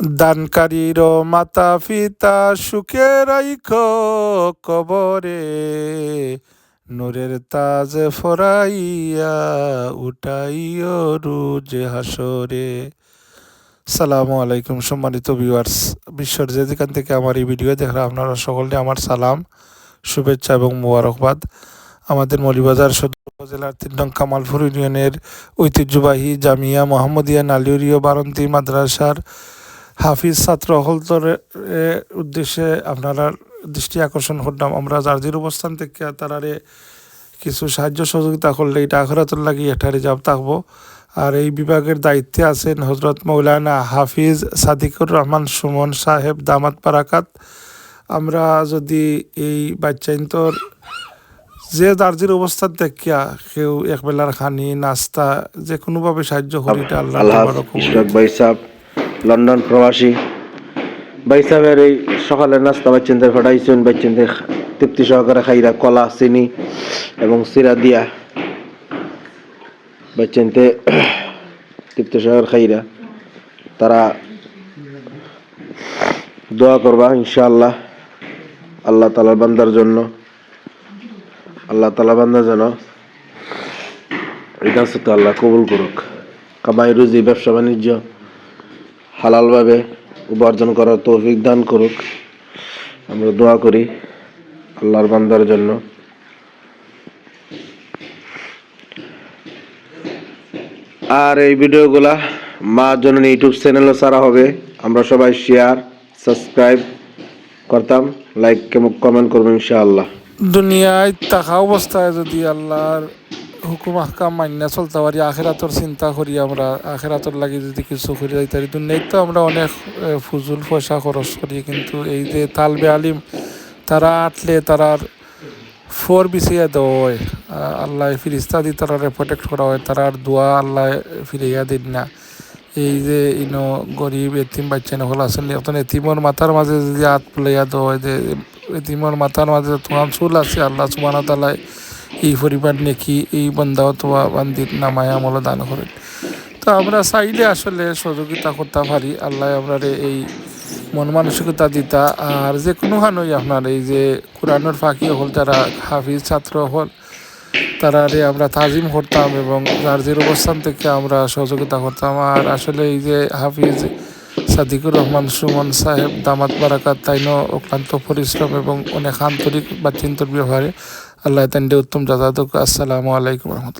দানকারীর মাতা পিতা সুখে রাইখ কবরে। নূরের তাজ ফরাইয়া উঠাইও রুজ হাসরে। সালামু আলাইকুম সম্মানিত ভিউয়ার্স। বিশ্বর যেখান থেকে আমার এই ভিডিও দেখরা আপনারা সকলকে আমার সালাম, শুভেচ্ছা এবং মোবারকবাদ। আমাদের মৌলিবাজার সদর উপজেলার তিন নং কামালপুর ইউনিয়নের ঐতিহ্যবাহী জামিয়া মোহাম্মদিয়া নালিউরিয় বারন্তি মাদ্রাসার হাফিজ ছাত্র হলতরের উদ্দেশ্যে আপনারা দৃষ্টি আকর্ষণ করলাম আমরা জার্জির অবস্থান থেকে তারারে কিছু সাহায্য সহযোগিতা করলে এটা আখরাতুল লাগি এটারে যাব থাকব আর এই বিভাগের দায়িত্বে আছেন হজরত মৌলানা হাফিজ সাদিকুর রহমান সুমন সাহেব দামাত বারাকাত আমরা যদি এই বাচ্চাইন্তর যে দার্জির অবস্থান দেখিয়া কেউ একবেলার খানি নাস্তা যে কোনোভাবে সাহায্য করি এটা আল্লাহ ভাই সাহেব লন্ডন প্রবাসী। ভাই সাহেবের এই সকালে নাস্তা বাচ্চাদের ফাটাইছেন বাচ্চাদের তৃপ্তি সহকারে খাইরা কলা, চিনি এবং সিরা দিয়া বাচ্চাতে তৃপ্তি সহকারে খাইরা তারা দোয়া করবা ইনশাআল্লাহ। আল্লাহ তালার বান্দার জন্য, আল্লাহ তালা বান্দার যেন এটা আল্লাহ কবুল করুক। কামাই, রুজি, ব্যবসা, বাণিজ্য হালালভাবে উপার্জন করার তৌফিক দান করুক। আমরা দোয়া করি আল্লাহর বান্দার জন্য। আর এই ভিডিওগুলা মা জননী ইউটিউব চ্যানেলে ছাড়া হবে। আমরা সবাই শেয়ার সাবস্ক্রাইব করতাম লাইক কমেন্ট করব ইনশাআল্লাহ। দুনিয়ায় থাকা অবস্থায় যদি আল্লাহর হুকুম হাকাম মান্য চলতে পারি, আখেরাতর চিন্তা করি আমরা, আখেরাতর লাগি যদি কিছু করি পারি দুনিয়ায় তো আমরা অনেক ফুজুল পয়সা খরচ করি, কিন্তু এই যে তালবে আলিম, তারা আটলে তারার ফোর বিছিয়ে দেওয়া হয়। আল্লাহ ফিরিস্তা দি তারা প্রোটেক্ট করা হয় তারার দোয়া আল্লাহ ফিরিয়া দিন না। এই যে ইনো গরিব এতিম বাচ্চা নহল আসলে এখন এতিমর মাথার মাঝে যদি হাত ফুলাইয়া দেওয়া হয়, যে এতিমর মাথার মাঝে তোমার চুল আছে, আল্লাহ সুবাহ তালায় এই পরিবার নেকি, এই বন্ধা অথবা বান্দির নামায় আমল দান করেন। তো আমরা চাইলে আসলে সহযোগিতা করতে পারি, আল্লাহ আমরা এই মন মানসিকতা দিতা। আর যে কোনো হানই আপনার এই যে কোরআনের ফাঁকি হল, যারা হাফিজ ছাত্র হল তারা তারারে আমরা তাজিম করতাম এবং জার্জির অবস্থান থেকে আমরা সহযোগিতা করতাম। আর আসলে এই যে হাফিজ সাদিকুর রহমান, সুমন সাহেব, দামাত বারাকাত, তাইনো অক্লান্ত পরিশ্রম এবং অনেক আন্তরিক বা চিন্তর ব্যবহারে আল্লাহ তান্ডে উত্তম যাতায়াত আসসালামু আলাইকুম রহমতুল্লাহ।